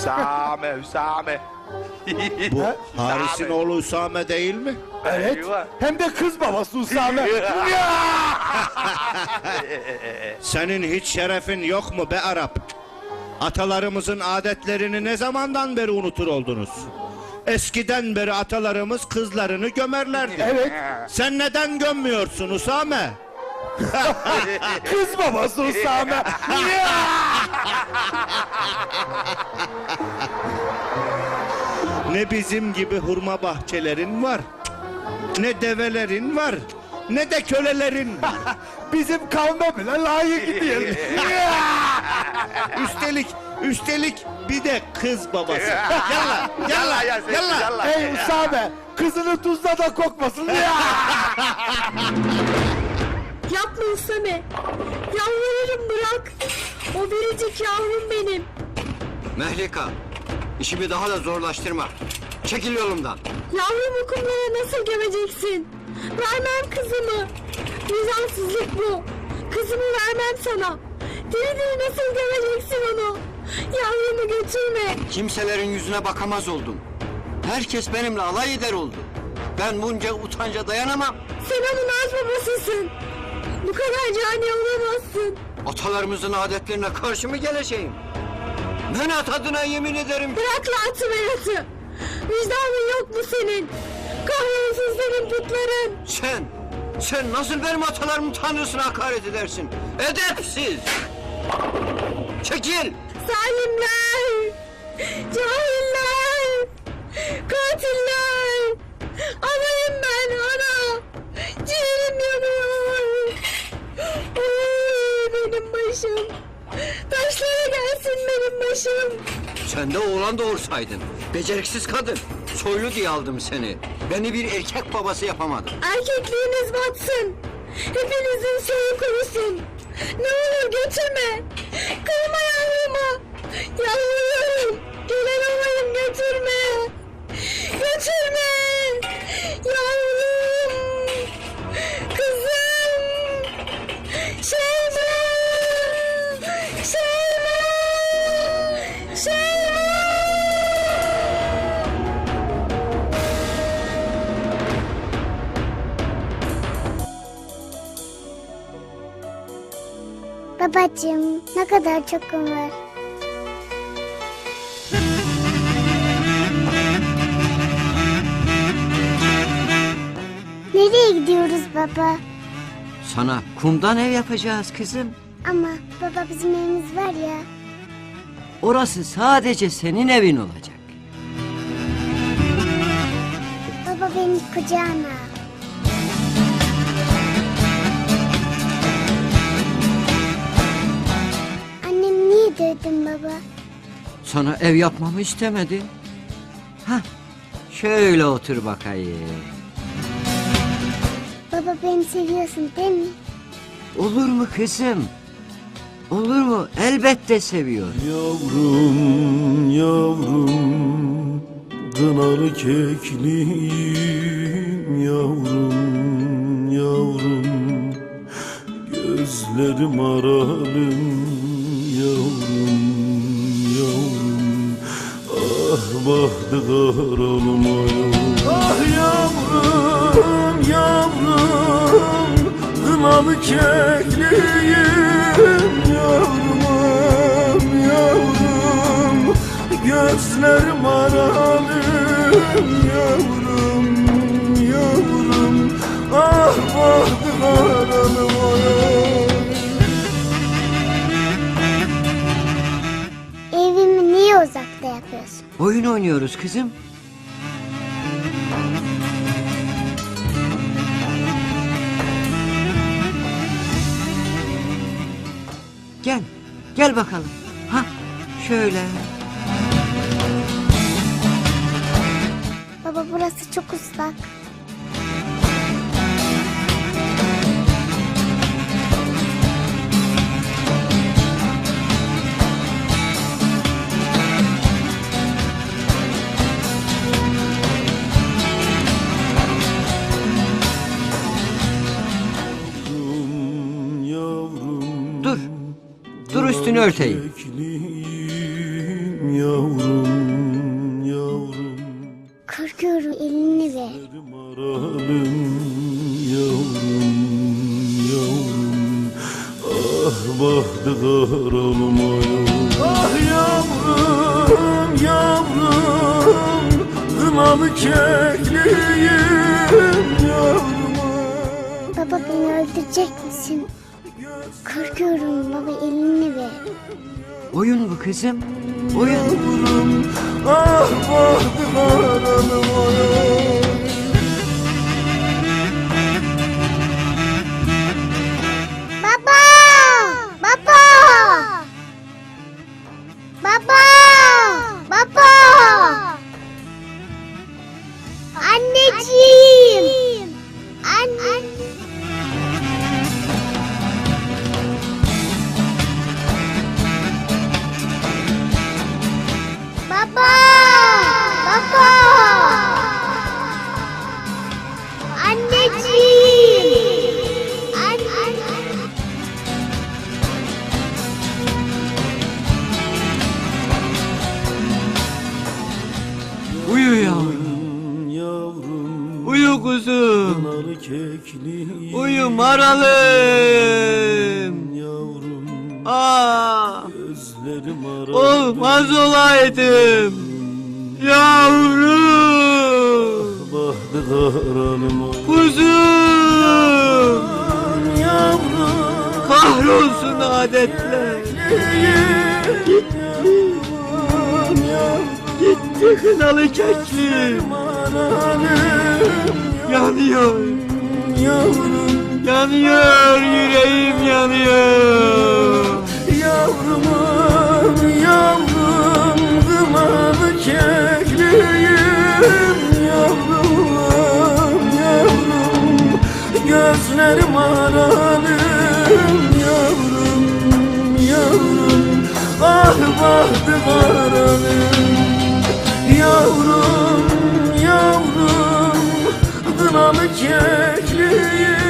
Hüsame, Hüsame. Bu Haris'in oğlu Üsame değil mi? Evet. Eyvah. Hem de kız babası Usame. Senin hiç şerefin yok mu be Arap? Atalarımızın adetlerini ne zamandan beri unutur oldunuz? Eskiden beri atalarımız kızlarını gömerlerdi. evet. Sen neden gömmüyorsun Usame? Kız babası Usame. Ne bizim gibi hurma bahçelerin var, ne develerin var, ne de kölelerin var. Bizim kavme bile layık değil. Üstelik, üstelik bir de kız babası. Yalla, yalla, yalla. yalla. Ey Usame. Kızını tuzla da kokmasın. Yapma Usame. Yalvarırım bırak. O biricik yavrum benim. Mehlika, işimi daha da zorlaştırma. Çekil yolumdan. Yavrum kumlara nasıl gömeceksin? Vermem kızımı. Vicdansızlık bu. Kızımı vermem sana. Diri diri nasıl gömeceksin onu? Yavrumu götürme. Kimselerin yüzüne bakamaz oldum. Herkes benimle alay eder oldu. Ben bunca utanca dayanamam. Sen onun az babasısın. Bu kadar cani olamazsın. Atalarımızın adetlerine karşı mı geleceğim? Menat adına yemin ederim. Bırak latı meratı. Vicdanın yok mu senin? Kahrolsun senin putların. Sen, sen nasıl benim atalarımın tanrısına hakaret edersin? Edepsiz! Çekil! Zalimler! Cahiller! Katiller! Oğlan doğursaydın. Beceriksiz kadın. Soylu diye aldım seni. Beni bir erkek babası yapamadın. Erkekliğiniz batsın! Hepinizin soyu kurusun! Ne olur götürme! Kıyma yavrumu! Yalvarıyorum! Gelen olayım! Götürme! Babacığım ne kadar çokum var. Nereye gidiyoruz baba? Sana kumdan ev yapacağız kızım. Ama baba bizim evimiz var ya. Orası sadece senin evin olacak. Baba beni kucağına al. Dövdün baba? Sana ev yapmamı istemedi. Hah, şöyle otur bakayım. Baba beni seviyorsun değil mi? Olur mu kızım? Olur mu? Elbette seviyorum. Yavrum yavrum Kınalı kekliyim yavrum yavrum Gözlerim aralım yavrum Ah bahtı karalım yavrum Ah yavrum yavrum Kınalı kekliyim yavrum yavrum. Gözlerim aralım uzakta yapıyorsun? Oyun oynuyoruz kızım. Gel, gel bakalım. Ha, şöyle. Baba burası çok ıslak. Üstünü örteyim. Kekliyim yavrum yavrum Korkuyorum elini ver. Yavrum yavrum Ah bahtı karalmayım Ah yavrum yavrum Kınalı kekliğim yavrum Baba beni öldürecek misin? Korkuyorum baba elini ver. Oyun bu kızım. Oyun. Yavrum ah bahtı karalmayım Baba! Uyu kuzum. Uyu maralım. Yavrum Aa, gözlerim aradı olmaz olaydım. Yavrum. Bahtı karalım Kuzum. Yavrum Kahrolsun adetler. Kınalı keklim. Yanıyor. Yavrum Yanıyor yüreğim yanıyor. Yavrum yavrum Kınalı kekliğim Yavrum yavrum Gözlerim aralım Yavrum yavrum Ah bahtım aralım Kiralık yüklüyüm